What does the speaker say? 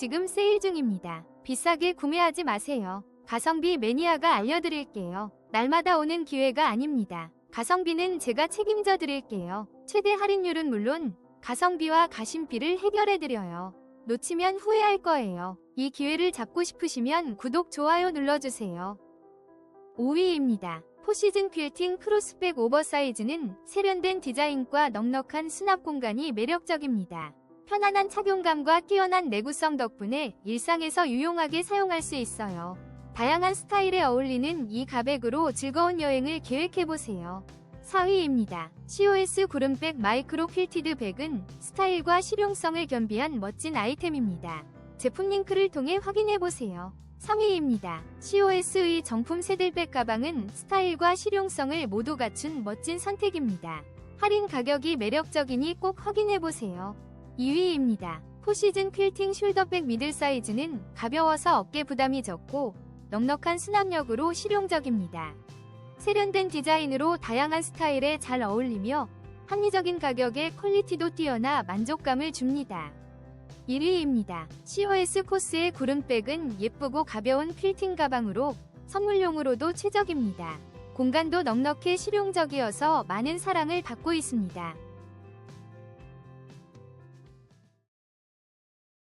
지금 세일 중입니다. 비싸게 구매하지 마세요. 가성비 매니아가 알려드릴게요. 날마다 오는 기회가 아닙니다. 가성비는 제가 책임져 드릴게요. 최대 할인율은 물론 가성비와 가심비를 해결해 드려요. 놓치면 후회할 거예요. 이 기회를 잡고 싶으시면 구독, 좋아요 눌러주세요. 5위입니다. 포시즌 퀼팅 크로스백 오버사이즈는 세련된 디자인과 넉넉한 수납 공간이 매력적입니다. 편안한 착용감과 뛰어난 내구성 덕분에 일상에서 유용하게 사용할 수 있어요. 다양한 스타일에 어울리는 이 가백으로 즐거운 여행을 계획해보세요. 4위입니다. COS 구름백 마이크로 퀼티드 백은 스타일과 실용성을 겸비한 멋진 아이템입니다. 제품 링크를 통해 확인해보세요. 3위입니다. COS의 정품 새들백 가방은 스타일과 실용성을 모두 갖춘 멋진 선택입니다. 할인 가격이 매력적이니 꼭 확인해보세요. 2위입니다. 포시즌 퀼팅 숄더백 미들 사이즈는 가벼워서 어깨 부담이 적고 넉넉한 수납력으로 실용적입니다. 세련된 디자인으로 다양한 스타일에 잘 어울리며 합리적인 가격에 퀄리티도 뛰어나 만족감을 줍니다. 1위입니다. COS 코스의 구름백은 예쁘고 가벼운 필팅 가방으로 선물용으로도 최적입니다. 공간도 넉넉해 실용적이어서 많은 사랑을 받고 있습니다.